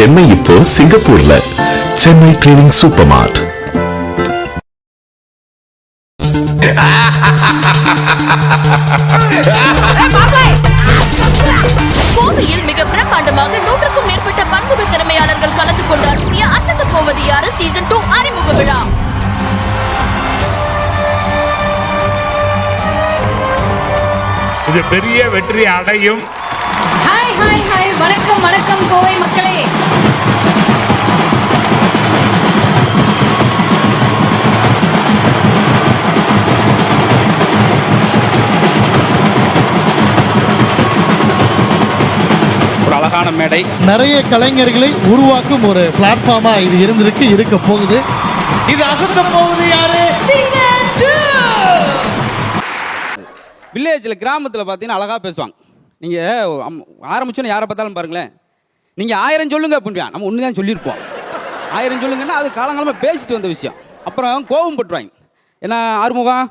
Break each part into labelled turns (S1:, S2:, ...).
S1: சென்னை இப்போ சிங்கப்பூர்ல. Chennai training super மார்ட்
S2: கோவையில் மிக பிரம்மாண்டமாக நூற்றுக்கும் மேற்பட்ட பன்முக திறமையாளர்கள் கலந்து கொண்டு நடத்திய அசந்து போவது யாரு? சீசன் டூ அறிமுக விழா.
S3: இது பெரிய வெற்றி அடையும்.
S4: Hi hi hi. வணக்கம் வணக்கம் கோவை மக்களே.
S5: ஒரு அழகான மேடை.
S6: நிறைய கலைஞர்களை உருவாக்கும் ஒரு பிளாட்ஃபார்மா இது இருந்திருக்கு இருக்க போகுது. இது அசத்த போகுது யாரு?
S5: வில்லேஜில் கிராமத்தில் பார்த்தீங்கன்னா அழகாக பேசுவாங்க. நீங்கள் ஆரம்பிச்சோன்னு யாரை பார்த்தாலும் பாருங்களேன். நீங்கள் ஆயிரம் சொல்லுங்க அப்படின்றான் நம்ம ஒன்று தான் சொல்லியிருப்போம். ஆயிரம் சொல்லுங்கன்னா அது காலங்காலமாக பேசிட்டு வந்த விஷயம். அப்புறம் கோபம் பட்டுருவாங்க. ஏன்னா ஆறுமுகம்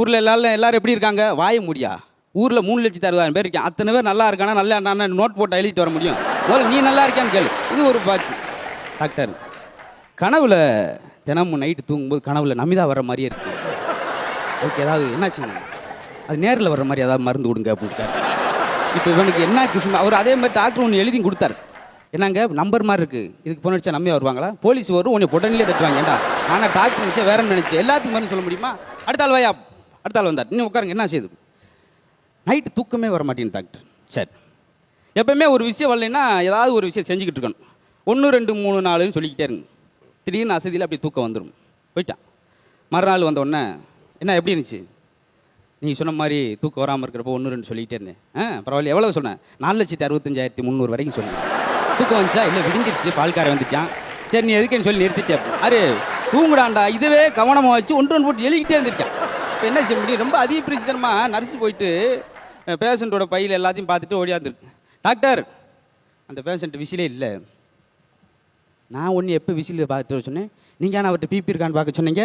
S5: ஊரில் எல்லாரும் எல்லாரும் எப்படி இருக்காங்க? வாய முடியா? ஊரில் மூணு லட்சத்தி அறுபதாயிரம் பேர் இருக்கேன் அத்தனை பேர் நல்லா இருக்கானா? நல்லா நான் நோட் போட்டு எழுதிட்டு வர முடியும்? முதல்ல நீ நல்லா இருக்கியான்னு கேளு. இது ஒரு பாச்சு. டாக்டர் கனவுல தினமும் நைட்டு தூங்கும்போது கனவுல நமிதா வர்ற மாதிரியே இருக்கு. ஓகே ஏதாவது என்ன செய்யணும்? அது நேரில் வர்ற மாதிரி ஏதாவது மருந்து கொடுங்க அப்படின்னு இப்போ இவனுக்கு என்ன கிசுமா அவர் அதே மாதிரி டாக்டர் ஒன்று எழுதி கொடுத்தாரு. என்னங்க? நம்பர் மாதிரி இருக்கு. இதுக்கு போன அடிச்சா வருவாங்களா? போலீஸ் வரும் உன்னை உடனே தட்டுவாங்க. ஏண்டா? ஆனால் டாக்டர் நினச்சா வேற நினைச்சேன் எல்லாத்துக்கும் மாதிரி சொல்ல முடியுமா? அடுத்த ஆள் வாயா. அடுத்த ஆள் வந்தார். இன்னும் உட்காருங்க என்ன செய்யுது நைட்டு தூக்கமே வர மாட்டேங்குது டாக்டர் சரி. எப்பவுமே ஒரு விஷயம் வரலைன்னா ஏதாவது ஒரு விஷயம் செஞ்சுக்கிட்டு இருக்கணும். ஒன்று ரெண்டு மூணு நாலுன்னு சொல்லிக்கிட்டே இருங்க. திடீர்னு அசதியில் அப்படி தூக்கம் வந்துடும் போயிட்டான் மறுநாள் வந்த உடனே என்ன எப்படி இருந்துச்சு? நீங்கள் சொன்ன மாதிரி தூக்கம் வராமல் இருக்கிறப்போ ஒன்று ரெண்டு சொல்லிக்கிட்டே இருந்தேன். ஆ பரவாயில்ல எவ்வளோ சொன்னேன்? நாலு லட்சத்தி அறுபத்தஞ்சாயிரத்தி முந்நூறு வரைக்கும் சொன்னேன். தூக்கம் வந்துச்சா? இல்லை விடிஞ்சிருச்சு பால்காரன் வந்துச்சான். சரி நீ எதுக்குன்னு சொல்லி நிறுத்திட்டேன் அரே தூங்குடாண்டா இதுவே கவனமாக வச்சு ஒன்று ஒன்று போட்டு எழுதிக்கிட்டே இருந்துட்டேன் இப்போ என்ன செய்ய முடியும்? ரொம்ப அதிக பிரச்சனமாக நரிச்சு போயிட்டு பேஷண்ட்டோட பையில் எல்லாத்தையும் பார்த்துட்டு ஓடியாந்துருக்கு டாக்டர் அந்த பேஷண்ட் விசிலே இல்லை. நான் ஒன்று எப்போ விசில் பார்த்து சொன்னேன்? நீங்கள் ஆனால் அவர்கிட்ட பிபி இருக்கான்னு பார்க்க சொன்னீங்க?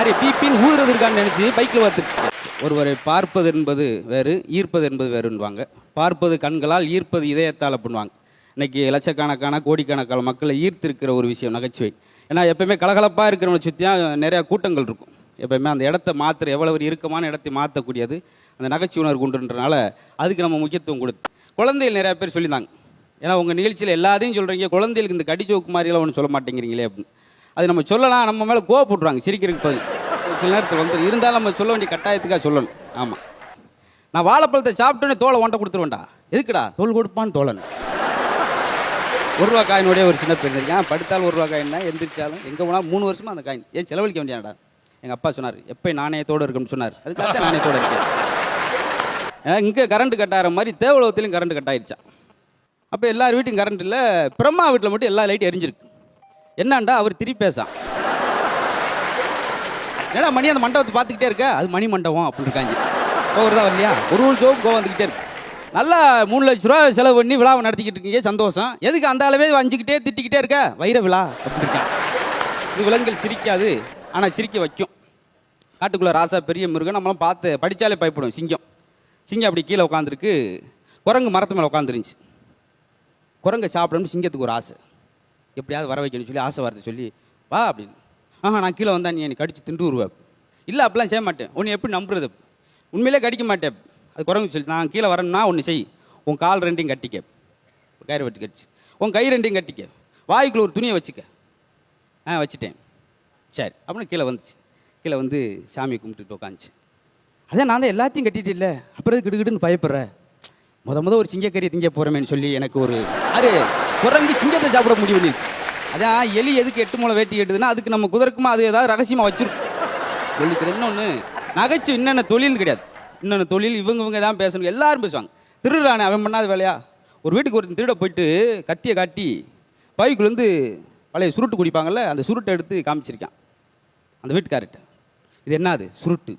S5: அரே பிபின்னு ஊடுறது இருக்கான்னு நினச்சி பைக்கில் பார்த்து ஒருவரை பார்ப்பது என்பது வேறு ஈர்ப்பது என்பது வேறுன்வாங்க பார்ப்பது கண்களால் ஈர்ப்பது இதயத்தால் அப்படின்வாங்க இன்னைக்கு லட்சக்கணக்கான கோடிக்கணக்கான மக்களை ஈர்த்திருக்கிற ஒரு விஷயம் நகைச்சுவை. ஏன்னா எப்பயுமே கலகலப்பாக இருக்கிறவங்களை சுற்றியாக நிறையா கூட்டங்கள் இருக்கும். எப்பயுமே அந்த இடத்த மாற்றுற எவ்வளோ ஒரு இறுக்கமான இடத்தை மாற்றக்கூடியது அந்த நகைச்சுணர்வு உண்டுன்றனால அதுக்கு நம்ம முக்கியத்துவம் கொடுத்து. குழந்தைகள் நிறையா பேர் சொல்லியிருந்தாங்க. ஏன்னா உங்கள் நிகழ்ச்சியில் எல்லாத்தையும் சொல்கிறீங்க குழந்தைகளுக்கு இந்த கடிச்சோக்கு மாதிரியெல்லாம் ஒன்று சொல்ல மாட்டேங்கிறீங்களே அப்படின்னு. அது நம்ம சொல்லலாம் நம்ம மேலே கோவப்படுறாங்க சிரிக்கிறதுக்கு பதில். சில நேரத்தில் வந்து இருந்தாலும் நம்ம சொல்ல வேண்டிய கட்டாயத்துக்காக சொல்லணும். ஆமாம் நான் வாழைப்பழத்தை சாப்பிட்டோன்னே தோலை ஒன்றை கொடுத்துருவேன்டா. எதுக்குடா? தோல் கொடுப்பான்னு தோழன். ஒரு ரூபா காயினுடைய ஒரு சின்ன பெண் இருக்கேன். படுத்தாலும் ஒரு ரூபா காயின் தான் எந்திரிச்சாலும் எங்கே போனாலும் மூணு வருஷமா அந்த காயின் ஏன் செலவழிக்க வேண்டியாடா எங்கள் அப்பா சொன்னார் எப்போ நாணயத்தோடு இருக்குன்னு சொன்னார். அதுக்காக நாணயத்தோடு இருக்கேன். இங்கே கரண்ட் கட் ஆகிற மாதிரி தேவலோகத்திலையும் கரண்ட் கட் ஆயிடுச்சான் அப்போ எல்லார் வீட்டும் கரண்ட் இல்லை. பிரம்மா வீட்டில் மட்டும் எல்லா லைட்டும் எரிஞ்சிருக்கு. என்னண்டா? அவர் திருப்பி பேசான். ஏன்னா மணி அந்த மண்டபத்தை பார்த்துக்கிட்டே இருக்க? அது மணி மண்டபம் அப்படின்னு இருக்காங்க கோவருதா வரலையா? ஒரு ஒரு ஜோக் கோவம் வந்துக்கிட்டே இருக்கு. நல்லா மூணு லட்ச ரூபா செலவு பண்ணி விழாவை நடத்திக்கிட்டு இருக்கீங்க சந்தோஷம். எதுக்கு அந்த அளவே வஞ்சிக்கிட்டே திட்டிக்கிட்டே இருக்க? வைர விழா அப்படின்னு இருக்கான் இது விலங்குகள் சிரிக்காது ஆனால் சிரிக்க வைக்கும். காட்டுக்குள்ளே ராசா பெரிய மிருகம் நம்மளாம் பார்த்து படித்தாலே பயப்படும். சிங்கம். சிங்கம் அப்படி கீழே உட்காந்துருக்கு குரங்கு மரத்து மேலே உட்காந்துருந்துச்சு குரங்கை சாப்பிடணும்னு சிங்கத்துக்கு ஒரு ஆசை. எப்படியாவது வர வைக்கணும்னு சொல்லி ஆசை வரது சொல்லி வா அப்படின்னு. ஆஹா நான் கீழே வந்தா நீ என்னை கடிச்சு திண்டு வருவேன் இல்லை அப்படிலாம் செய்ய மாட்டேன். உன்னை எப்படி நம்புறது? உண்மையிலே கடிக்க மாட்டேன். அது குரங்கு சொல்லி நான் கீழே வரேன்னா ஒன்று செய். உன் கால் ரெண்டையும் கட்டிக்க. கயிறு வெட்டி கடிச்சு. உன் கை ரெண்டையும் கட்டிக்க. வாய்க்குள்ள ஒரு துணியை வச்சுக்க. ஆ வச்சுட்டேன். சரி அப்படின்னு கீழே வந்துச்சு. கீழே வந்து சாமியை கும்பிட்டுட்டு உட்காந்துச்சு அதே நான் தான் எல்லாத்தையும் கட்டிட்டு இல்லை. அப்புறம் கிடுகிடுன்னு பயப்படுற? முத முத ஒரு சிங்கக்கறியை திங்க போகிறோமேன்னு சொல்லி எனக்கு ஒரு அது குரங்கு சிங்கத்தை சாப்பிட முடிவு வந்துச்சு அதான் எலி எதுக்கு எட்டு மூளை வேட்டி எட்டுதுன்னா அதுக்கு நம்ம குதிரக்குமா அது ஏதாவது ரகசியமாக வச்சிருக்கும் சொல்லிக்கிறேன் இன்னொன்று நகைச்சு என்னென்ன தொழில் கிடையாது. இன்னொன்று தொழில் இவங்க இவங்க தான் பேசணும். எல்லாரும் பேசுவாங்க. திருடுறானே அவன் பண்ணாத வேலையா? ஒரு வீட்டுக்கு ஒரு திருட போயிட்டு கத்தியை காட்டி பைக்குலேருந்து பழைய சுருட்டு குடிப்பாங்கல்ல அந்த சுருட்டை எடுத்து காமிச்சிருக்கான். அந்த வீட்டுக்கார்ட்ட இது என்னது சுருட்டு.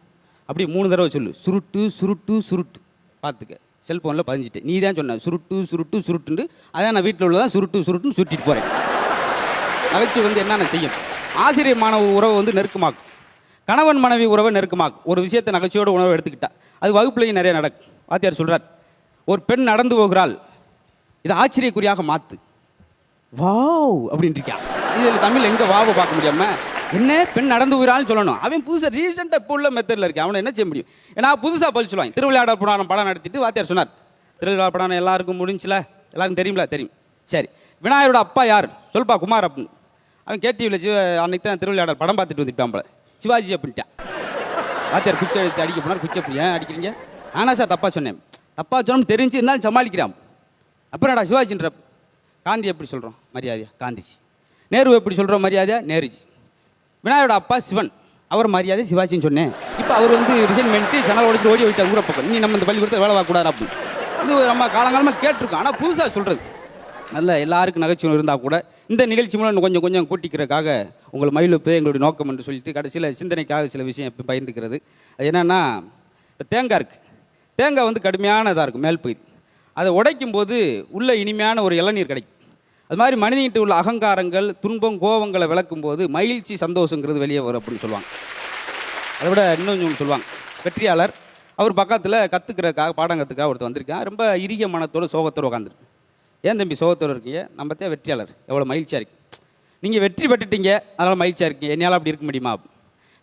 S5: அப்படி மூணு தடவை சொல்லு. சுருட்டு சுருட்டு சுருட்டு. பார்த்துக்க செல்ஃபோனில் பதிஞ்சிட்டு நீ தான் சொன்ன. சுருட்டு சுருட்டு சுருட்டுண்டு அதான் நான் வீட்டில் உள்ளதான் சுருட்டு சுருட்டுன்னு சுருட்டிட்டு போகிறேன் நகைச்சுவை வந்து என்னென்ன செய்யும்? ஆசிரியர் மாணவ உறவை வந்து நெருக்கமாக்கும். கணவன் மனைவி உறவை நெருக்கமாக்கும். ஒரு விஷயத்தை நகைச்சுவோட உணவை எடுத்துக்கிட்டா. அது வகுப்புலையும் நிறைய நடக்கும். வாத்தியார் சொல்கிறார் ஒரு பெண் நடந்து போகிறாள் இதை ஆச்சரியக்குறியாக மாற்று வாவ்! அப்படின்னு இதில் தமிழ் எங்கே வாவை பார்க்க முடியாம என்ன? பெண் நடந்து போயிறான்னு சொல்லணும். அவன் புதுசாக ரீசெண்டாக இப்போ உள்ள மெத்தடில் இருக்கேன். அவனை என்ன செய்ய முடியும்? ஏன்னா புதுசாக பதில் சொல்லுவாங்க. திருவிளையாடல் புராணம் படம் நடத்திட்டு வாத்தியார் சொன்னார். திருவிழா படம் எல்லாருக்கும் முடிஞ்சுல எல்லாருக்கும் தெரியுமில? தெரியும். சரி. விநாயகரோட அப்பா யார்? சொல்பா குமார் அப்படின்னு அவன் கேடிவியில் சிவ அன்னைக்கு தான் திருவிளையாடல் படம் பார்த்துட்டு வந்துட்டான் போல சிவாஜி அப்படின்ட்டான் வாத்தியார் குச்சி எடுத்து அடிக்க போனார். குச்சி அப்படி ஏன் அடிக்கிறீங்க? ஆனா சார் தப்பாக சொன்னேன். தப்பா சொன்னோம் தெரிஞ்சு இருந்தாலும் சமாளிக்கிறான். அப்புறம்டா சிவாஜின்ற காந்தி எப்படி சொல்கிறோம் மரியாதையா? காந்திஜி. நேரு எப்படி சொல்கிறோம் மரியாதையா? நேருஜி. விநாயகரோட அப்பா சிவன். அவர் மரியாதை சிவாஜின்னு சொன்னேன். இப்போ அவர் வந்து ரிசைன் பண்ணிட்டு ஜனல் உடச்சு ஓடி வச்சார் ஊரை பக்கம். நீ நம்ம இந்த பள்ளிக்கூடத்தில் வேலை பார்க்கக்கூடாது அப்படின்னு. இது நம்ம காலங்காலமாக கேட்டிருக்கோம். ஆனால் புதுசாக சொல்கிறது நல்ல எல்லாருக்கும் நகைச்சுவை இருந்தால் கூட இந்த நிகழ்ச்சி மூலம் கொஞ்சம் கொஞ்சம் கூட்டிக்கிறதுக்காக உங்கள் மயிலுப்பே எங்களுடைய நோக்கம் என்று சொல்லிட்டு கடைசியில் சிந்தனைக்காக சில விஷயம் இப்போ பயந்துக்கிறது அது என்னென்னா இப்போ தேங்காய் இருக்குது தேங்காய் வந்து கடுமையான இதாக இருக்கும் மேல் பகுதி. அதை உடைக்கும் போது உள்ள இனிமையான ஒரு இளநீர் கிடைக்கும். அது மாதிரி மனிதன்கிட்ட உள்ள அகங்காரங்கள் துன்பம் கோபங்களை விளக்கும் போது மகிழ்ச்சி சந்தோஷங்கிறது வெளியே வரும் அப்படின்னு சொல்லுவாங்க. அதை விட இன்னும் சொல்லுவாங்க. வெற்றியாளர் அவர் பக்கத்தில் கற்றுக்கிறக்காக பாடம் கற்றுக்காக ஒருத்தர் வந்திருக்கான் ரொம்ப இறுகிய மனத்தோட சோகத்தோடு உட்காந்துருக்கு ஏன் தம்பி சோகத்தோடு இருக்கீங்க? நம்ம தான் வெற்றியாளர். எவ்வளோ மகிழ்ச்சியாக இருக்கு. நீங்கள் வெற்றி பெற்றுட்டீங்க அதனால் மகிழ்ச்சியாக இருக்கீங்க. என்னால் அப்படி இருக்க முடியுமா?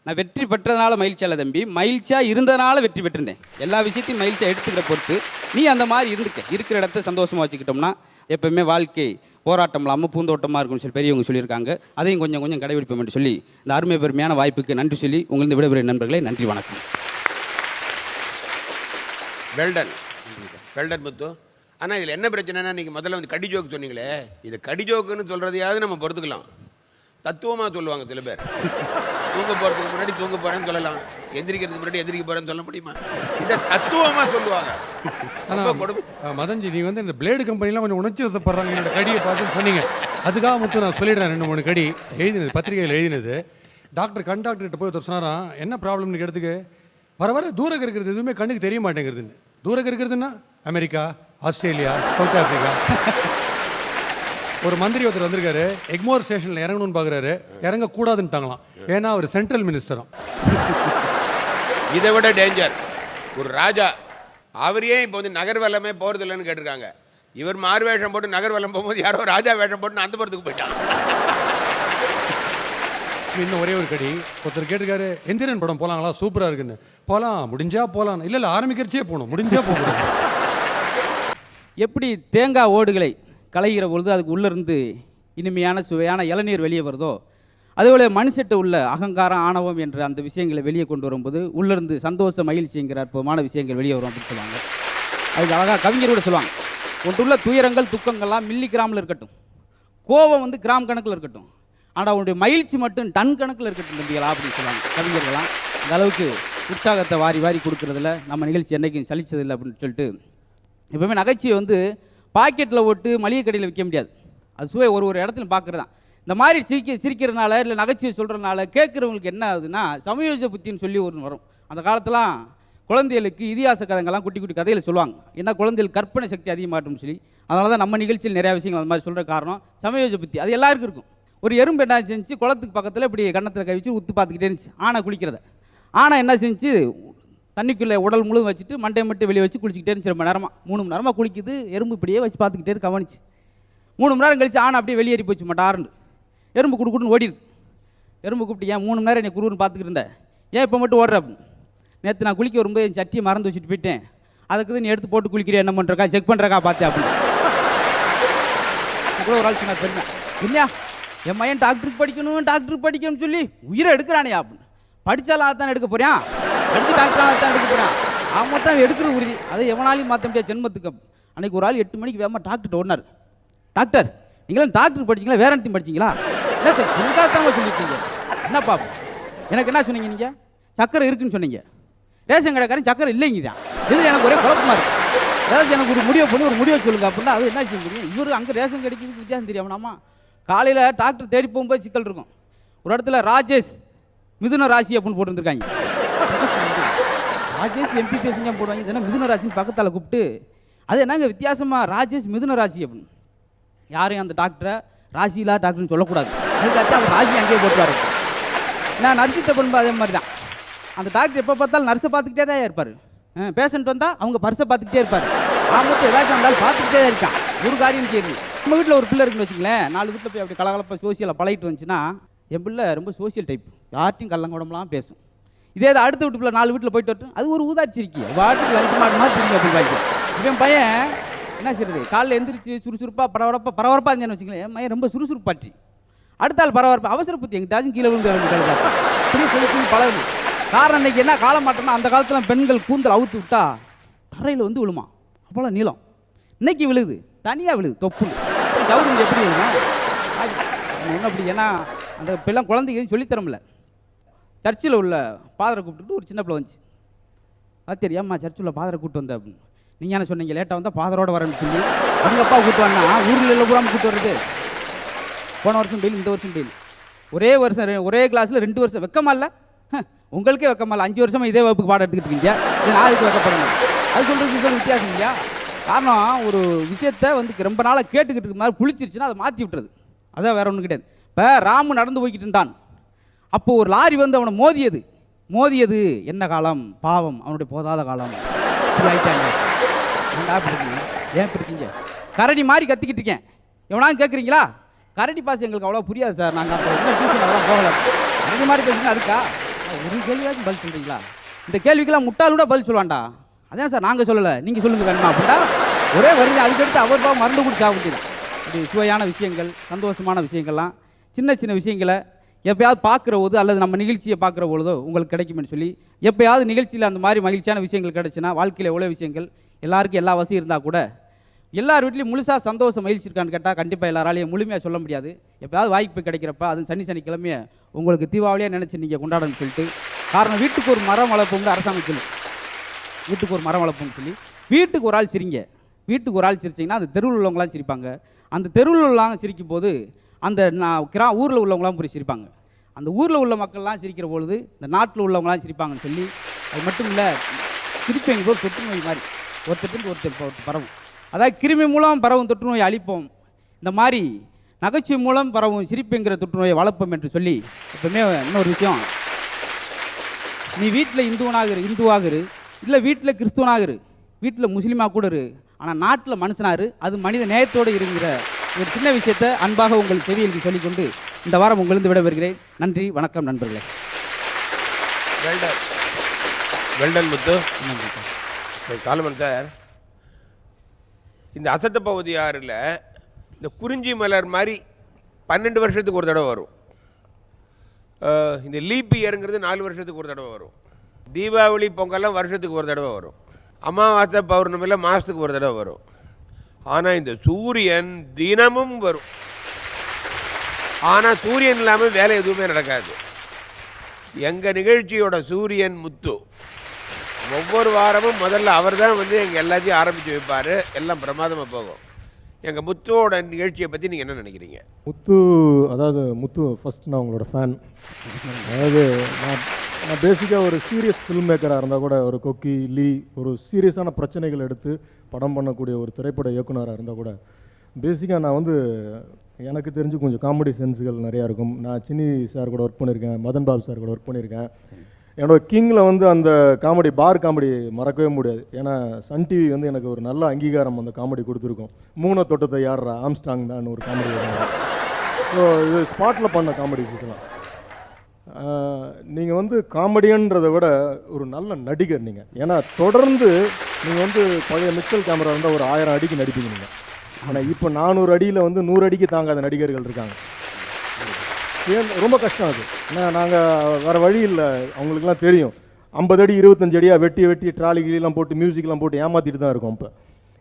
S5: நான் வெற்றி பெற்றதுனால மகிழ்ச்சியால தம்பி. மகிழ்ச்சியாக இருந்ததுனால வெற்றி பெற்றிருந்தேன். எல்லா விஷயத்தையும் மகிழ்ச்சியாக எடுத்துக்கிற பொறுத்து நீ அந்த மாதிரி இருந்துக்க. இருக்கிற இடத்த சந்தோஷமாக வச்சுக்கிட்டோம்னா எப்பவுமே வாழ்க்கை போராட்டம் இல்லாமல் பூந்தோட்டமாக இருக்கும்னு சொல்லி பெரியவங்க சொல்லியிருக்காங்க. அதையும் கொஞ்சம் கொஞ்சம் கடைபிடிப்போம் என்று சொல்லி இந்த அருமை பெருமையான வாய்ப்புக்கு நன்றி சொல்லி உங்களுக்கு விடைபெறும் நண்பர்களே நன்றி வணக்கம்.
S7: Well done. Well done Muthu. ஆனால் இதில் என்ன பிரச்சனைனா நீங்கள் முதல்ல வந்து கடி ஜோக்கு சொன்னீங்களே இது கடி ஜோக்குன்னு சொல்கிறதையாவது நம்ம பொறுத்துக்கலாம். தத்துவமாக சொல்லுவாங்க சில பேர். தூங்க போகிறதுக்கு முன்னாடி தூங்க போகிறேன்னு சொல்லலாம். எந்திரிக்கிறதுக்கு முன்னாடி எந்திரிக்க போகிறேன்னு சொல்ல முடியுமா? இந்த தத்துவமாக சொல்லுவாங்க. ரொம்ப கொடுமை.
S8: ஆ, மதன்ஜி நீ வந்து இந்த பிளேடு கம்பெனிலாம் கொஞ்சம் உணர்ச்சி வசப்படுறாங்க. என்னோட கடியை பார்த்து சொன்னீங்க. அதுக்காக மட்டும் நான் சொல்லிடுறேன் ரெண்டு மூணு கடி. எழுதினது பத்திரிகையில் எழுதினது. டாக்டர் கண் டாக்டர் கிட்ட போய் ஒருத்தர் சொன்னாராம் என்ன ப்ராப்ளம்னு கேட்டதுக்கு? வர வர தூரம் இருக்கிறது எதுவுமே கண்ணுக்கு தெரிய மாட்டேங்கிறதுன்னு. தூரம் இருக்கிறதுன்னா அமெரிக்கா ஆஸ்திரேலியா சவுத் ஆப்பிரிக்கா. ஒரு மந்திரி ஒருத்தர் வந்திருக்காரு. எக்மோர் ஸ்டேஷனில் இறங்கணும்னு பார்க்குறாரு இறங்க கூடாதுன்ட்டாங்களாம் ஏன்னா அவர் சென்ட்ரல் மினிஸ்டரும்.
S7: இதை விட டேஞ்சர் ஒரு ராஜா அவர் ஏன் இப்போ வந்து நகர் வெள்ளமே போகிறது இல்லைன்னு கேட்டிருக்காங்க. இவர் மாறு வேஷம் போட்டு நகர் வெள்ளம் போகும்போது யாரோ ராஜா வேஷம் போட்டு அந்த புறத்துக்கு போயிட்டான்.
S8: இன்னும் ஒரே ஒரு கடி. ஒருத்தர் கேட்டிருக்காரு எந்திரன் படம் போலாங்களா? சூப்பரா இருக்குன்னு. போகலாம் முடிஞ்சா போகலாம் இல்லை இல்லை ஆரம்பிக்கிறச்சே போகணும். முடிஞ்சா போகணும்
S5: எப்படி தேங்காய் ஓடுகளை களைகிற பொழுது அதுக்கு உள்ளிருந்து இனிமையான சுவையான இளநீர் வெளியே வருதோ அதேபோல மனுஷட்டு உள்ள அகங்காரம் ஆணவம் என்ற அந்த விஷயங்களை வெளியே கொண்டு வரும்போது உள்ளிருந்து சந்தோஷ மகிழ்ச்சிங்கிற அற்புதமான விஷயங்கள் வெளியே வரும் அப்படின்னு சொல்லுவாங்க. அதுக்கு அழகாக கவிஞர் கூட சொல்லுவாங்க ஒன்றுள்ள துயரங்கள் துக்கங்கள்லாம் மில்லி கிராமில் இருக்கட்டும். கோபம் வந்து கிராம் கணக்கில் இருக்கட்டும். ஆனால் அவனுடைய மகிழ்ச்சி மட்டும் டன் கணக்கில் இருக்கட்டும் தம்பிகளா அப்படின்னு சொல்லுவாங்க கவிஞர்கள்லாம். அந்த அளவுக்கு உற்சாகத்தை வாரி வாரி கொடுக்கறதுல நம்ம நிகழ்ச்சி என்றைக்கும் சலிச்சதில்லை அப்படின்னு சொல்லிட்டு எப்பவுமே நகைச்சுவை வந்து பாக்கெட்டில் போட்டு மளிகை கடையில் விற்க முடியாது. அது சுவை ஒரு ஒரு இடத்துல பார்க்குறது தான் இந்த மாதிரி சிரிக்க சிரிக்கிறதுனால இல்லை நகைச்சுவை சொல்கிறனால கேட்குறவங்களுக்கு என்ன ஆகுதுன்னா சமயோஜ புத்தின்னு சொல்லி ஒன்று வரும். அந்த காலத்திலாம் குழந்தைகளுக்கு இதிகாச கதைங்கள்லாம் குட்டி குட்டி கதையில் சொல்லுவாங்க. ஏன்னா குழந்தைகள் கற்பனை சக்தி அதிகமாகட்டும்னு சொல்லி. அதனால தான் நம்ம நிகழ்ச்சியில் நிறையா விஷயங்கள் அந்த மாதிரி சொல்கிற காரணம் சமயோஜ புத்தி. அது எல்லாருக்கும் இருக்கும். ஒரு எறும்பு என்ன செஞ்சு குளத்துக்கு பக்கத்தில் இப்படி கன்னத்தில் கவிச்சு உத்து பார்த்துக்கிட்டே இருந்துச்சு. ஆனை குளிக்கிறத. ஆனால் என்ன செஞ்சு தண்ணிக்குள்ளே உடல் முழுவதும் வச்சுட்டு மண்டை மட்டும் வெளியே வச்சு குளிச்சுக்கிட்டே இருந்துச்சு ரொம்ப நேரமாக மூணு மணி நேரமாக குளிக்குது எறும்பு இப்படியே வச்சு பார்த்துக்கிட்டே கவனிச்சு. மூணு மணி நேரம் கழிச்சு ஆனை அப்படியே வெளியேறி போச்சு மட்டாருன்னு எறும்பு குடுக்குன்னு குடுன்னு இருக்கு எறும்பு கூப்பிட்டு ஏன் மூணு மணி நேரம் என்னை குருன்னு பார்த்துக்கிட்டு இருந்தேன் ஏன் இப்போ மட்டும் ஓடுற? நேற்று நான் குளிக்க வரும்போது என் சட்டியை மறந்து வச்சுட்டு போயிட்டேன். அதுக்கு நீ எடுத்து போட்டு குளிக்கிறியா என்ன பண்ணுறக்கா செக் பண்ணுறக்கா பார்த்து அப்படின்னு. கூட ஒரு ஆள் நான் தெரியும் இல்லையா? என் மையன் டாக்டருக்கு படிக்கணும் டாக்டருக்கு படிக்கணும்னு சொல்லி உயிரை எடுக்கிறானே அப்படின்னு. படித்தாலும் அதான் எடுக்க போகிறான் எடுத்து டாக்டர் தான் எடுக்க போகிறான் அவன் மட்டும் எடுக்கிறது உறுதி. அதை எவனாலையும் மாற்ற முடியாது ஜென்மத்துக்கு. அன்னைக்கு ஒரு ஆள் எட்டு மணிக்கு வேகமாக டாக்டர் ஓடினார். டாக்டர் நீங்களும் டாக்டர் படிச்சிங்களா? வேற இடத்தையும் படிச்சீங்களா? என்ன சார் சுங்காத்தாம சொல்லிட்டீங்க. என்ன எனக்கு என்ன சொன்னீங்க நீங்கள் சக்கரை இருக்குன்னு சொன்னீங்க. ரேஷன் கடைக்காரன் சக்கரை இல்லைங்கிறான். இது எனக்கு ஒரே குழப்பமாக இருக்குது ஏதாச்சும் எனக்கு ஒரு முடிவை பண்ணி ஒரு முடிவை சொல்லுங்க அப்படின்னா அது என்ன செய்ய முடியும் இவர் அங்கே ரேஷன் கிடைக்கிறதுக்கு வித்தியாசம் தெரியாம காலையில் டாக்டர் தேடி போகும்போது சிக்கல் இருக்கும். ஒரு இடத்துல ராஜேஷ் மிதுன ராசி அப்படின்னு போட்டுருந்துருக்காங்க. ராஜேஷ் எம்பிபிஎஸ் செஞ்சா போடுவாங்க? இதெல்லாம் மிதுன ராசின்னு பக்கத்தால் கூப்பிட்டு அது என்னங்க வித்தியாசமாக ராஜேஷ் மிதுன ராசி அப்படின்னு. யாரையும் அந்த டாக்டரை ராசியிலா டாக்டர்னு சொல்லக்கூடாது. அதுக்காச்சும் அவர் ராசி அங்கேயே போட்டுவார் நான் நர்சிட்ட பண்பு அதே மாதிரி தான் அந்த டாக்டர் எப்போ பார்த்தாலும் நர்ஸை பார்த்துக்கிட்டே தான் இருப்பார். பேஷண்ட் வந்தால் அவங்க பர்ஸை பார்த்துக்கிட்டே இருப்பார். ஆமத்து ஏதாச்சும் வந்தாலும் பார்த்துக்கிட்டே தான் இருக்கான். ஒரு காரியம் சரி நம்ம வீட்டில் ஒரு பிள்ளை இருக்குன்னு வச்சுங்களேன் நாலு வீட்டில் போய் அப்படி கலகலப்பாக சோசியலாக பழகிட்டு வந்துச்சுன்னா என் பிள்ளை ரொம்ப சோசியல் டைப் யார்ட்டையும் கள்ளங்குடம்லாம் பேசும். இதே இது அடுத்த வீட்டு நாலு வீட்டில் போயிட்டு வரட்டும். அது ஒரு ஊதாச்சி இருக்கு. வாட்டுக்கு லஞ்சு மாட்டமா மாதிரி திரும்பி அப்படி பாய்க்கும் இவன் பையன் என்ன செய்யுது காலைல எந்திரிச்சு சுறுசுறுப்பாக பரபரப்பாக பரபரப்பாக இருந்தேன்னு வச்சுங்களேன் என் பையன் ரொம்ப சுறுசுறுப்பாட்டி. அடுத்த ஆள் பரபரப்பு அவசர புத்தி எங்கிட்டாச்சும் கீழே விழுந்து இப்படி சொல்லி சொல்லி பழகுது. காரணம் இன்னைக்கு என்ன? காலம் மாட்டோம்னா அந்த காலத்தில் பெண்கள் கூந்தல் அவுத்து விட்டா தரையில் வந்து விழுமா? அவ்வளோ நீளம். இன்னைக்கு விழுது. தனியாக விழுது. தொப்பு கவுருங்க எப்படி விழுகும் ஒன்றும் அப்படி ஏன்னா அந்த இப்பெல்லாம் குழந்தைங்க சொல்லித்தரமில்ல சர்ச்சில் உள்ள பாதரை கூப்பிட்டுட்டு ஒரு சின்ன பிள்ளை வந்துச்சு. அது தெரியாமா சர்ச்சில் உள்ள பாதரை கூப்பிட்டு வந்த? அப்படின்னு நீங்கள் என்ன சொன்னீங்க? லேட்டாக வந்தால் பாதரோட வரேன்னு சொல்லி அவங்க அப்பா கூப்பிட்டு வந்தா ஊரில் இல்லை கூட கூப்பிட்டு வருது போன வருஷம் டெய்லி இந்த வருஷம் டெய்லி ஒரே வருஷம் ஒரே கிளாஸில் ரெண்டு வருஷம் வெக்கமா இல்லை? உங்களுக்கே வெக்கமா இல்லை? அஞ்சு வருஷமாக இதே வகுப்புக்கு பாடம் எடுத்துக்கிட்டு இருக்கீங்க. இது நான் இதுக்கு அது சொல்கிறது வித்தியாசம் இல்லையா? காரணம் ஒரு விஷயத்த வந்து ரொம்ப நாளாக கேட்டுக்கிட்டு இருக்க மாதிரி புளிச்சிருச்சுன்னா அதை மாற்றி விட்டுறது. அதான் வேற ஒன்றும் கிடையாது. இப்போ ராமு நடந்து போய்கிட்டு இருந்தான். அப்போ ஒரு லாரி வந்து அவனை மோதியது. மோதியது என்ன காலம்? பாவம் அவனுடைய போதாத காலம். ஏன் இப்படி கரடி மாதிரி கத்திக்கிட்டு இருக்கேன். எவனாலும் கேட்குறீங்களா கரடி பாஸ் எங்களுக்கு அவ்வளோ புரியாது சார். நாங்கள் அந்த டியூஷன் போகல. கரடி மாதிரி பேசுங்க அதுக்கா? ஒரு கேள்வியாச்சும் பதில் சொல்கிறீங்களா இந்த கேள்விக்கெல்லாம் முட்டாள் கூட பதில் சொல்லுவான்டா. அதான் சார் நாங்கள் சொல்லலை. நீங்கள் சொல்லுங்கள் வேணுமா அப்படின்னா? ஒரே வருது அதுக்கடுத்து அவர் மருந்து குடிச்சா வேண்டியதான் இப்படி சுவையான விஷயங்கள் சந்தோஷமான விஷயங்கள்லாம் சின்ன சின்ன விஷயங்களை எப்பயாவது பார்க்குற போது அல்லது நம்ம நிகழ்ச்சியை பார்க்குற பொழுதோ உங்களுக்கு கிடைக்கும்னு சொல்லி எப்பயாவது நிகழ்ச்சியில் அந்த மாதிரி மகிழ்ச்சியான விஷயங்கள் கிடைச்சுன்னா வாழ்க்கையில் எவ்வளோ விஷயங்கள்? எல்லாருக்கும் எல்லா வசதியும் இருந்தால் கூட எல்லார் வீட்லையும் முழுசாக சந்தோஷம் மகிழ்ச்சி இருக்கான்னு கேட்டால் கண்டிப்பாக எல்லாராலையும் முழுமையாக சொல்ல முடியாது. எப்பயாவது வாய்ப்பு கிடைக்கிறப்ப அது சனி சனிக்கிழமையை உங்களுக்கு தீபாவளியாக நினச்சி நீங்கள் கொண்டாடணும்னு சொல்லிட்டு காரணம் வீட்டுக்கு ஒரு மரம் வளர்ப்போம்னு அரசாங்கம் வீட்டுக்கு ஒரு மரம் வளர்ப்போம்னு சொல்லி வீட்டுக்கு ஒரு ஆள் சிரிங்க. வீட்டுக்கு ஒரு ஆள் சிரிச்சிங்கன்னா அந்த தெருவில் உள்ளவங்களாம் சிரிப்பாங்க. அந்த தெருவில் உள்ளவங்க சிரிக்கும் போது அந்த நான் கிரா ஊரில் உள்ளவங்களாம் போய் சிரிப்பாங்க அந்த ஊரில் உள்ள மக்கள்லாம் சிரிக்கிற பொழுது இந்த நாட்டில் உள்ளவங்களாம் சிரிப்பாங்கன்னு சொல்லி அது மட்டும் இல்லை சிரிப்பு எங்கள் போது தொற்று நோய் மாதிரி. ஒருத்தருக்கு ஒருத்தர் பரவும். அதாவது கிருமி மூலம் பரவும் தொற்று நோயை அழிப்போம். இந்த மாதிரி நகைச்சுவை மூலம் பரவும் சிரிப்புங்கிற தொற்று நோயை வளர்ப்போம் என்று சொல்லி எப்பவுமே இன்னொரு விஷயம். நீ வீட்டில் இந்துவனாக இரு இந்துவாக இரு. இல்லை வீட்டில் கிறிஸ்துவனாக இரு. வீட்டில் முஸ்லீமாக கூட இரு. ஆனால் நாட்டில் மனுஷனாரு அது மனித நேயத்தோடு இருங்கிற ஒரு சின்ன விஷயத்தை அன்பாக உங்கள் செவியலுக்கு சொல்லிக்கொண்டு இந்த வாரம் உங்களிருந்து விடைபெறுகிறேன். நன்றி வணக்கம் நண்பர்களே.
S7: Well done well done Muthu. Column sir இந்த அசத்த பகுதி ஆறில் இந்த குறிஞ்சி மலர் மாதிரி பன்னெண்டு வருஷத்துக்கு ஒரு தடவை வரும். இந்த லீப் இயருங்கிறது நாலு வருஷத்துக்கு ஒரு தடவை வரும். தீபாவளி பொங்கல்லாம் வருஷத்துக்கு ஒரு தடவை வரும். அமாவாசை பௌர்ணமியில் மாதத்துக்கு ஒரு தடவை வரும். ஆனால் இந்த சூரியன் தினமும் வரும். ஆனால் சூரியன் இல்லாமல் வேலை எதுவுமே நடக்காது. எங்கள் நிகழ்ச்சியோட சூரியன் முத்து. ஒவ்வொரு வாரமும் முதல்ல அவர் தான் வந்து எங்கள் எல்லாத்தையும் ஆரம்பித்து வைப்பார். எல்லாம் பிரமாதமாக போகும். எங்கள் முத்துவோட நிகழ்ச்சியை பற்றி நீங்கள் என்ன நினைக்கிறீங்க?
S9: முத்து அதாவது முத்து ஃபஸ்ட்டு நான் உங்களோட ஃபேன் அதாவது நான் நான் பேசிக்காக ஒரு சீரியஸ் ஃபில்ம் மேக்கராக இருந்தால் கூட ஒரு கொக்கி லீ ஒரு சீரியஸான பிரச்சனைகள் எடுத்து படம் பண்ணக்கூடிய ஒரு திரைப்பட இயக்குனராக இருந்தால் கூட பேசிக்காக நான் வந்து எனக்கு தெரிஞ்சு கொஞ்சம் காமெடி சென்ஸுகள் நிறையா இருக்கும். நான் சின்னி சார் கூட ஒர்க் பண்ணியிருக்கேன் மதன் பாபு சார் கூட ஒர்க் பண்ணியிருக்கேன் என்னோட கிங்கில் வந்து அந்த காமெடி பார் காமெடி மறக்கவே முடியாது. ஏன்னா சன் டிவி வந்து எனக்கு ஒரு நல்ல அங்கீகாரம் அந்த காமெடி கொடுத்துருக்கோம். மூணு தொட்டத்தை யார்ரா ஆம்ஸ்டாங் தான் ஒரு காமெடி ஸோ இது ஸ்பாட்டில் பண்ண காமெடி இதெல்லாம் நீங்கள் வந்து காமெடியன்றதை விட ஒரு நல்ல நடிகர் நீங்கள் ஏன்னா தொடர்ந்து நீங்கள் வந்து பழைய மிக்சல் கேமரா இருந்தால் ஒரு ஆயிரம் அடிக்கு நடிப்பீங்க நீங்கள் ஆனால் இப்போ நானூறு அடியில் வந்து நூறு அடிக்கு தாங்காத நடிகர்கள் இருக்காங்க. ஏன் ரொம்ப கஷ்டம் அது. ஏன்னா நாங்கள் வேறு வழி இல்லை. அவங்களுக்குலாம் தெரியும். ஐம்பது அடி இருபத்தஞ்சு அடியாக வெட்டி வெட்டி ட்ராலி கிளிலாம் போட்டு மியூசிக்லாம் போட்டு ஏமாற்றிட்டு தான் இருக்கோம் இப்போ.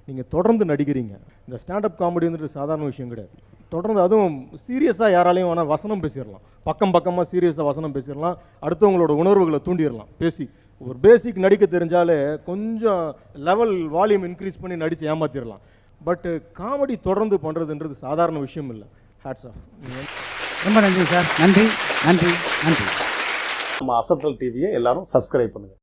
S9: நீங்கள் தொடர்ந்து நடிக்கிறீங்க. இந்த ஸ்டாண்டப் காமெடி வந்துட்டு சாதாரண விஷயம் கிடையாது. தொடர்ந்து அதுவும் சீரியஸாக யாராலையும் வேணால் வசனம் பேசிடலாம். பக்கம் பக்கமாக சீரியஸாக வசனம் பேசிடலாம். அடுத்தவங்களோட உணர்வுகளை தூண்டிடலாம். பேசி ஒரு பேசிக் நடிக்க தெரிஞ்சாலே கொஞ்சம் லெவல் வால்யூம் இன்க்ரீஸ் பண்ணி நடித்து ஏமாத்திடலாம். பட்டு காமெடி தொடர்ந்து பண்ணுறதுன்றது சாதாரண விஷயம் இல்லை. ஹேட்ஸ் ஆஃப்
S5: ரொம்ப நன்றி சார். நன்றி நன்றி நன்றி.
S10: நம்ம அசத்தல் டிவியை எல்லாரும் சப்ஸ்கிரைப் பண்ணுங்க.